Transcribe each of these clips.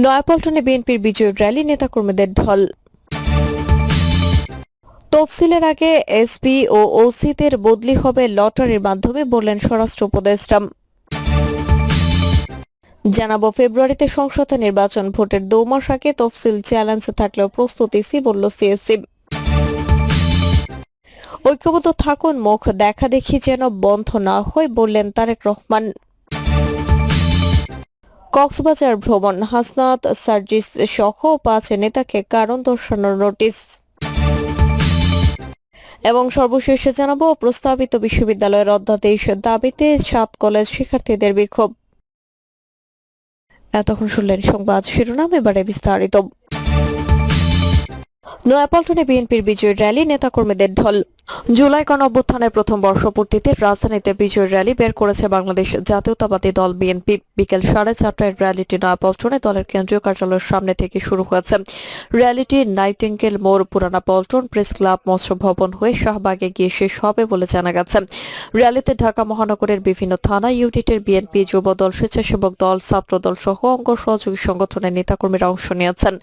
নয়াপল্টনে বিএনপির বিজয় র্যালি, নেতাকর্মীদের ঢল। তফসিলের আগে এসপি ও ওসিদের বদলি হবে লটারির মাধ্যমে বললেন স্বরাষ্ট্র উপদেষ্টা। জানাব, ফেব্রুয়ারিতে সংসদ নির্বাচন ভোটের দু মাস আগে তফসিল চ্যালেঞ্জ থাকলেও প্রস্তুতি সি বলল সিএসসি ঐক্যবদ্ধ থাকুন, মুখ দেখা দেখি যেন বন্ধ না হয়, বললেন তারেক রহমান। কক্সবাজার ভ্রমণ হাসনাত সার্জিস সহ পাঁচ নেতাকে কারণ দর্শানোর নোটিশ। এবং সর্বশেষে জানাব, প্রস্তাবিত বিশ্ববিদ্যালয়ের অধ্যাদেশ দাবিতে সাত কলেজ শিক্ষার্থীদের বিক্ষোভ। এতক্ষণ শুনলেন সংবাদ শিরোনাম, এবারে বিস্তারিত। নয়াপল্টনে বিএনপির বিজয় র্যালি, নেতাকর্মীদের ঢল। জুলাই গণ অভ্যুত্থানের প্রথম বর্ষপূর্তিতে রাজধানীতে বিজয় র্যালি বের করেছে বাংলাদেশ জাতীয়তাবাদী দল বিএনপি। বিকেল সাড়ে চারটায় র্যালিটি নয়াপল্টনে দলের কেন্দ্রীয় কার্যালয়ের সামনে থেকে শুরু হয়েছে। র্যালিটি নাইটিঙ্গেল মোড়, পুরানা পল্টন প্রেস ক্লাব, মৎস্য ভবন হয়ে শাহবাগে গিয়ে শেষ হবে বলে জানা গেছে। র্যালিতে ঢাকা মহানগরের বিভিন্ন থানা ইউনিটের বিএনপি যুব দল স্বেচ্ছাসেবক দল, ছাত্রদল সহ অঙ্গ সহযোগী সংগঠনের নেতাকর্মীরা অংশ নিয়েছেন।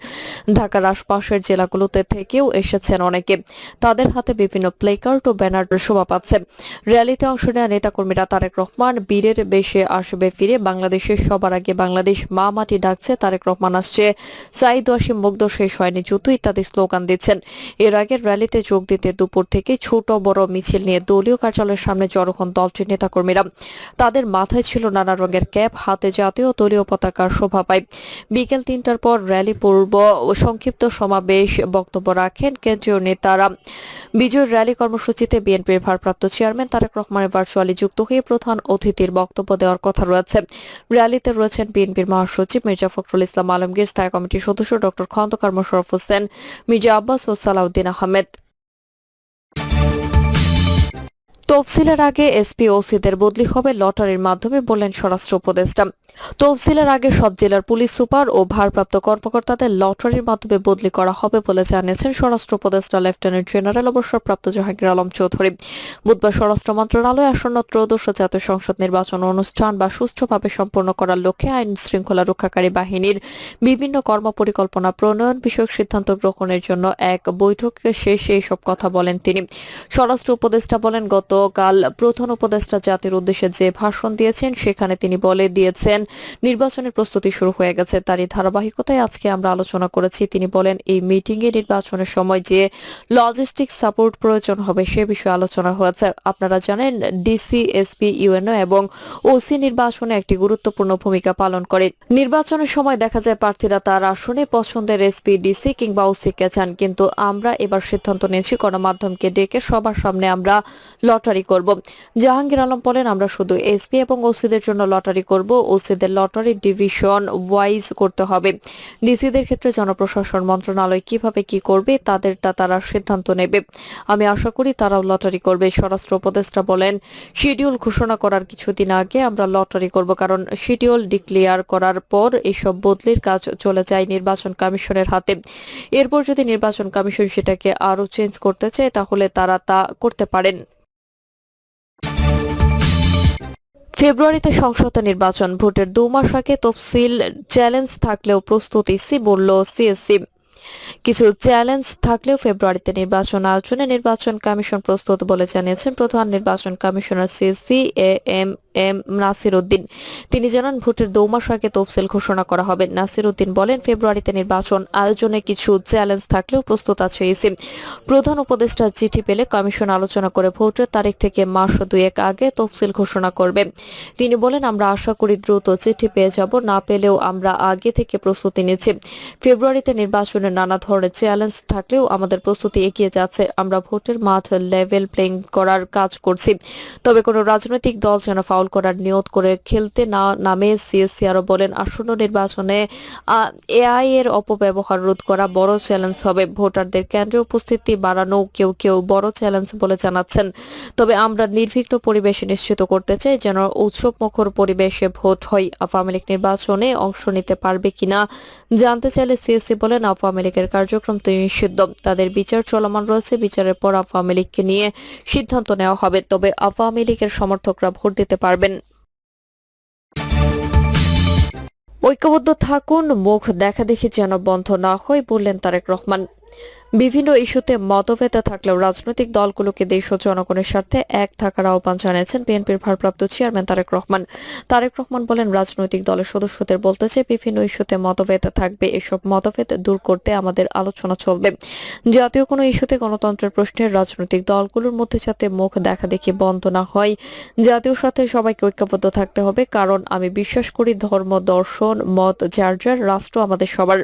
ঢাকার আশপাশের জেলাগুলোতে থেকেও এসেছেন অনেকে। তাদের হাতে বিভিন্ন প্লেকার্ড ও ব্যানার শোভা পাচ্ছে। র্যালিতে অংশ নেওয়া নেতাকর্মীরা তারেক রহমান। বীরের বেশে আসবে ফিরে বাংলাদেশের সবার আগে বাংলাদেশ। মা মাটি ডাকছে, তারেক রহমান আসছে। সাইদ ওয়াসিম মুগ্ধ শেষ হয়নি যুদ্ধ ইত্যাদি স্লোগান দিচ্ছেন। এর আগে র্যালিতে যোগ দিতে দুপুর থেকে ছোট বড় মিছিল নিয়ে দলীয় কার্যালয়ের সামনে জড়ো হন দলটির নেতাকর্মীরা। তাদের মাথায় ছিল নানা রঙের ক্যাপ, হাতে জাতীয় দলীয় পতাকার শোভা পায়। বিকেল তিনটার পর র্যালি পূর্ব সংক্ষিপ্ত সমাবেশ বক্তব্য রাখেন কেন্দ্রীয় নেতারা। বিজয় র্যালি কর্মসূচিতে বিএনপির ভারপ্রাপ্ত চেয়ারম্যান তারেক রহমানের ভার্চুয়ালি যুক্ত হয়ে প্রধান অতিথির বক্তব্য দেওয়ার কথা রয়েছে। র্যালিতে রয়েছেন বিএনপির মহাসচিব মির্জা ফখরুল ইসলাম আলমগীর, স্থায়ী কমিটির সদস্য ডক্টর খন্দকার মোশারফ হোসেন, মির্জা আব্বাস ও সালাউদ্দিন আহমেদ। তফসিলের আগে এসপি ওসিদের বদলি হবে লটারির মাধ্যমে বললেন স্বরাষ্ট্র উপদেষ্টা। তফসিলের আগে সব জেলার পুলিশ সুপার ও ভারপ্রাপ্ত কর্মকর্তাদের লটারির মাধ্যমে বদলি করা হবে বলে জানিয়েছেন স্বরাষ্ট্র উপদেষ্টা, লেফটেন্যান্ট জেনারেল, অবসরপ্রাপ্ত জাহাঙ্গীর আলম চৌধুরী। বুধবার স্বরাষ্ট্র মন্ত্রণালয় আসন্ন ত্রয়োদশ জাতীয় সংসদ নির্বাচন অনুষ্ঠান বা সুষ্ঠুভাবে সম্পন্ন করার লক্ষ্যে আইন শৃঙ্খলা রক্ষাকারী বাহিনীর বিভিন্ন কর্মপরিকল্পনা প্রণয়ন বিষয়ক সিদ্ধান্ত গ্রহণের জন্য এক বৈঠক শেষে এসব কথা বলেন তিনি। স্বরাষ্ট্র উপদেষ্টা বলেন গতকাল প্রধান উপদেষ্টা জাতির উদ্দেশ্যে যে ভাষণ দিয়েছেন, সেখানে তিনি বলে দিয়েছেন, নির্বাচনের প্রস্তুতি শুরু হয়ে গেছে, তারই ধারাবাহিকতায় আজকে আমরা আলোচনা করেছি। তিনি বলেন, এই মিটিং এ নির্বাচনের সময় যে লজিস্টিক সাপোর্ট প্রয়োজন হবে, সে বিষয়ে আলোচনা হয়েছে। আপনারা জানেন, ডিসি, এসপি, ইউএনও এবং ওসি নির্বাচনে একটি গুরুত্বপূর্ণ ভূমিকা পালন করে। নির্বাচনের সময় দেখা যায়, প্রার্থীরা তার আসনে পছন্দের এসপি, ডিসি কিংবা ওসি কে চান, কিন্তু আমরা এবার সিদ্ধান্ত নিয়েছি, গণমাধ্যমকে ডেকে সবার সামনে আমরা লটারি করব। জাহাঙ্গীর আলম বলেন, আমরা শুধু এসপি এবং ওসিদের জন্য লটারি করব। ওসিদের লটারি ডিভিশন ওয়াইজ করতে হবে। ডিসিদের ক্ষেত্রে জনপ্রশাসন মন্ত্রণালয় কীভাবে কি করবে, তাদেরটা তারা সিদ্ধান্ত নেবে। আমি আশা করি তারাও লটারি করবে। স্বরাষ্ট্র উপদেষ্টা বলেন, শিডিউল ঘোষণা করার কিছুদিন আগে আমরা লটারি করব কারণ শিডিউল ডিক্লেয়ার করার পর এসব বদলির কাজ চলে যায় নির্বাচন কমিশনের হাতে। এরপর যদি নির্বাচন কমিশন সেটাকে আরও চেঞ্জ করতে চায়, তাহলে তারা তা করতে পারেন। ফেব্রুয়ারিতে সংসদ নির্বাচন ভোটের দু মাস আগে তফসিল চ্যালেঞ্জ থাকলেও প্রস্তুতি সি বলল সিএসসি। কিছু চ্যালেঞ্জ থাকলেও ফেব্রুয়ারিতে নির্বাচন আয়োজনে নির্বাচন কমিশন প্রস্তুত বলে জানিয়েছেন প্রধান নির্বাচন commissioner A M M Nasir Uddin. তিনি জানান, ভোটের দু মাস আগে তফসিল ঘোষণা করা হবে। নাসির উদ্দিন বলেন, ফেব্রুয়ারিতে নির্বাচন আয়োজনে কিছু চ্যালেঞ্জ থাকলেও প্রস্তুত আছে ইসি। প্রধান উপদেষ্টার চিঠি পেলে কমিশন আলোচনা করে ভোটের তারিখ থেকে মাস দুয়েক আগে তফসিল ঘোষণা করবে। তিনি বলেন, আমরা আশা করি দ্রুত চিঠি পেয়ে যাব, না পেলেও আমরা আগে থেকে প্রস্তুতি নিচ্ছি। ফেব্রুয়ারিতে নির্বাচনের নানা ধরনের চ্যালেঞ্জ থাকলেও আমাদের প্রস্তুতি এগিয়ে যাচ্ছে। আমরা ভোটের মাঠ লেভেল প্লেইং করার কাজ করছি। তবে কোনো রাজনৈতিক দল যেন ফাউল করার নিয়ত করে খেলতে না নামে সিএসসি আরও বলেন, আসন্ন নির্বাচনে এআই এর অপব্যবহার রোধ করা বড় চ্যালেঞ্জ হবে। ভোটারদের কেন্দ্রে উপস্থিতি বাড়ানো কেউ কেউ বড় চ্যালেঞ্জ বলে জানাচ্ছেন। তবে আমরা নির্বিঘ্ন পরিবেশ নিশ্চিত করতে চাই যেন উৎসব মুখর পরিবেশে ভোট হয়। আওয়ামী লীগ নির্বাচনে অংশ নিতে পারবে কিনা জানতে চাইলে সিএসসি বলেন, আওয়ামী লীগের কার্যক্রম নিষিদ্ধ। তাদের বিচার চলমান রয়েছে, বিচারের পর আওয়ামী লীগকে নিয়ে সিদ্ধান্ত নেওয়া হবে, তবে আওয়ামী লীগের সমর্থকরা ভোট দিতে পারবেন। ঐক্যবদ্ধ থাকুন, মুখ দেখাদেখি যেন বন্ধ না হয়, বললেন তারেক রহমান। বিভিন্ন ইস্যুতে মতভেদ থাকলেও রাজনৈতিক দলগুলোকে দেশ ও জনগণের স্বার্থে এক থাকার আহ্বান জানিয়েছেন বিএনপির ভারপ্রাপ্ত চেয়ারম্যান তারেক রহমান। তারেক রহমান বলেন, রাজনৈতিক দলের সদস্যদের বলতে চাই, বিভিন্ন ইস্যুতে মতভেদ থাকবে। এসব মতভেদ দূর করতে আমাদের আলোচনা চলবে। জাতীয় কোনো ইস্যুতে গণতন্ত্রের প্রশ্নে রাজনৈতিক দলগুলোর মধ্যে যাতে মুখ দেখা দেখি বন্ধ না হয়, জাতীয় স্বার্থে সবাইকে ঐক্যবদ্ধ থাকতে হবে, কারণ আমি বিশ্বাস করি ধর্ম, দর্শন, মত, যার যার, রাষ্ট্র আমাদের সবার।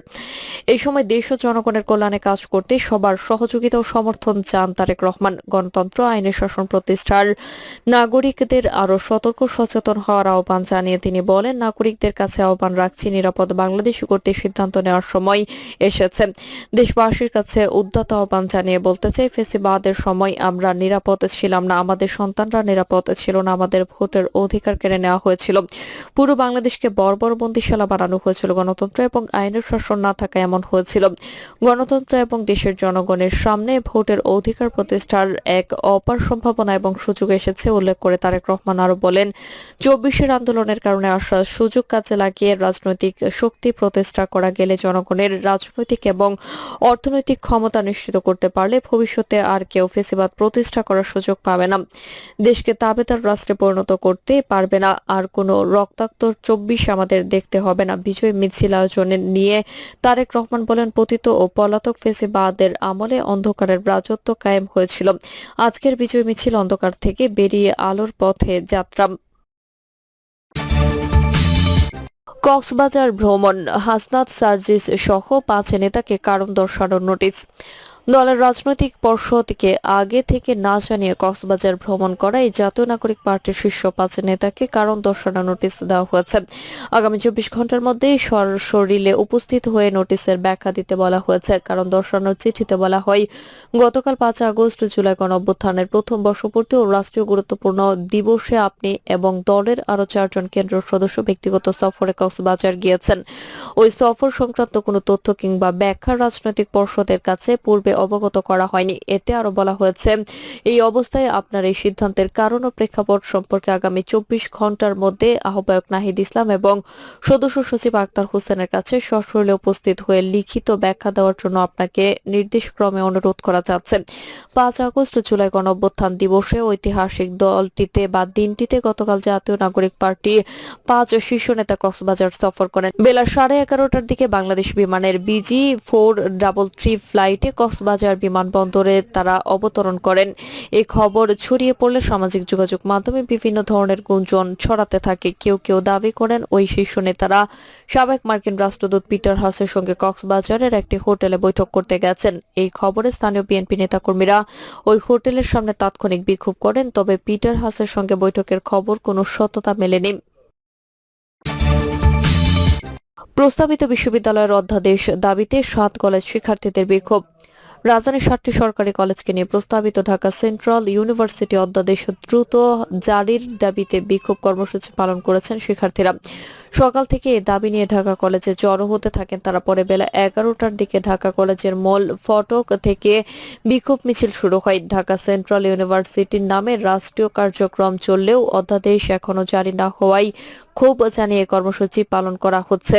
এই সময় দেশ ও জনগণের কল্যাণে কাজ করতে সবার সহযোগিতা ও সমর্থন চান তারেক রহমান। গণতন্ত্র, আইনের শাসন প্রতিষ্ঠার নাগরিকদের আরও সতর্ক সচেতন হওয়ার আহ্বান জানিয়ে তিনি বলেন, নাগরিকদের কাছে আহ্বান রাখছি, নিরাপদ বাংলাদেশ করতে সিদ্ধান্ত নেওয়ার সময় এসেছে দেশবাসীর কাছে উদ্যত আহ্বান জানিয়ে বলতে চাই, ফেসিবাদের সময় আমরা নিরাপদ ছিলাম না, আমাদের সন্তানরা নিরাপদ ছিল না, আমাদের ভোটের অধিকার কেড়ে নেওয়া হয়েছিল। পুরো বাংলাদেশকে বর্বর বন্দিশালা বানানো হয়েছিল গণতন্ত্র এবং আইনের শাসন না থাকা এমন হয়েছিল। গণতন্ত্র এবং দেশের জনগণের সামনে ভোটের অধিকার প্রতিষ্ঠার এক অপার সম্ভাবনা এবং সুযোগ এসেছে, উল্লেখ করে তারেক রহমান আরও বলেন। চব্বিশের আন্দোলনের কারণে আসা সুযোগ কাজে লাগিয়ে রাজনৈতিক শক্তি প্রতিষ্ঠা করা গেলে জনগণের রাজনৈতিক এবং অর্থনৈতিক ক্ষমতা নিশ্চিত করতে পারলে ভবিষ্যতে আর কেউ ফেসিবাদ প্রতিষ্ঠা করার সুযোগ পাবে না। দেশকে তাবেদার রাষ্ট্রে পরিণত করতে পারবে না, আর কোনো রক্তাক্ত চব্বিশ আমাদের দেখতে হবে না। বিজয় মিছিল আয়োজনে নিয়ে তারেক রহমান বলেন, পতিত ও পলাতক ফেসিবাদের আমলে অন্ধকারের রাজত্ব কায়েম হয়েছিল। আজকের বিজয় মিছিল অন্ধকার থেকে বেরিয়ে আলোর পথে যাত্রা। কক্সবাজার ভ্রমণ, হাসনাত সার্জিস সহ পাঁচ নেতাকে কারণ দর্শানোর নোটিশ। দলের রাজনৈতিক পর্ষদকে আগে থেকে না জানিয়ে কক্সবাজার ভ্রমণ করায় জাতীয় নাগরিক পার্টির শীর্ষ পাঁচ নেতাকে কারণ দর্শানোর নোটিশ দেওয়া হয়েছে। আগামী চব্বিশ ঘণ্টার মধ্যে সশরীরে উপস্থিত হয়ে নোটিশের ব্যাখ্যা দিতে বলা হয়েছে। কারণ দর্শানোর চিঠিতে বলা হয়, গতকাল পাঁচ আগস্ট জুলাই গণ অভ্যুত্থানের প্রথম বর্ষপূর্তি ও রাষ্ট্রীয় গুরুত্বপূর্ণ দিবসে আপনি এবং দলের আরও চারজন কেন্দ্র সদস্য ব্যক্তিগত সফরে কক্সবাজার গিয়েছেন। ওই সফর সংক্রান্ত কোনো তথ্য কিংবা ব্যাখ্যা রাজনৈতিক পর্ষদের কাছে পূর্বে অবগত করা হয়নি। এতে আরও বলা হয়েছে, এই অবস্থায় আপনার এই সিদ্ধান্তের কারণ ও প্রেক্ষাপট সম্পর্কে আগামী চব্বিশ ঘণ্টার মধ্যে আহ্বায়ক নাহিদ ইসলাম এবং সদস্য সচিব আক্তার হোসেনের কাছে সশরীরে উপস্থিত হয়ে লিখিত ব্যাখ্যা দেওয়ার জন্য আপনাকে নির্দেশক্রমে অনুরোধ করা যাচ্ছে। পাঁচ আগস্ট জুলাই গণ অভ্যুত্থান দিবসে ঐতিহাসিক দলটিতে বা দিনটিতে গতকাল জাতীয় নাগরিক পার্টি পাঁচ শীর্ষ নেতা কক্সবাজার সফর করেন। বেলা সাড়ে এগারোটার দিকে বাংলাদেশ বিমানের বিজি ফোর ডাবল থ্রি ফ্লাইটে কক্সবাজার বিমানবন্দরে তারা অবতরণ করেন। এই খবর ছড়িয়ে পড়লে সামাজিক যোগাযোগ মাধ্যমে বিভিন্ন ধরনের গুঞ্জন ছড়াতে থাকে। কেউ কেউ দাবি করেন, ওই শীর্ষ নেতারা সাবেক মার্কিন রাষ্ট্রদূত পিটার হাসের সঙ্গে কক্সবাজারের একটি হোটেলে বৈঠক করতে গেছেন। এই খবরে স্থানীয় বিএনপি নেতাকর্মীরা ওই হোটেলের সামনে তাৎক্ষণিক বিক্ষোভ করেন, তবে পিটার হাসের সঙ্গে বৈঠকের খবর কোনো সততা মেলেনি। প্রস্তাবিত বিশ্ববিদ্যালয়ের অধ্যাদেশ দাবিতে সাত কলেজ শিক্ষার্থীদের বিক্ষোভ। রাজধানীর সাতটি সরকারি কলেজকে নিয়ে প্রস্তাবিত ঢাকা সেন্ট্রাল ইউনিভার্সিটি অধ্যাদেশ দ্রুত জারির দাবিতে বিক্ষোভ কর্মসূচি পালন করেছেন শিক্ষার্থীরা। সকাল থেকে এই দাবি নিয়ে ঢাকা কলেজে জড়ো হতে থাকেন তারা। পরে বেলা এগারোটার দিকে ঢাকা কলেজের মূল ফটক থেকে বিক্ষোভ মিছিল শুরু হয়। ঢাকা সেন্ট্রাল ইউনিভার্সিটির নামে রাষ্ট্রীয় কার্যক্রম চললেও অধ্যাদেশ এখনও জারি না হওয়ায় ক্ষোভ জানিয়ে কর্মসূচি পালন করা হচ্ছে।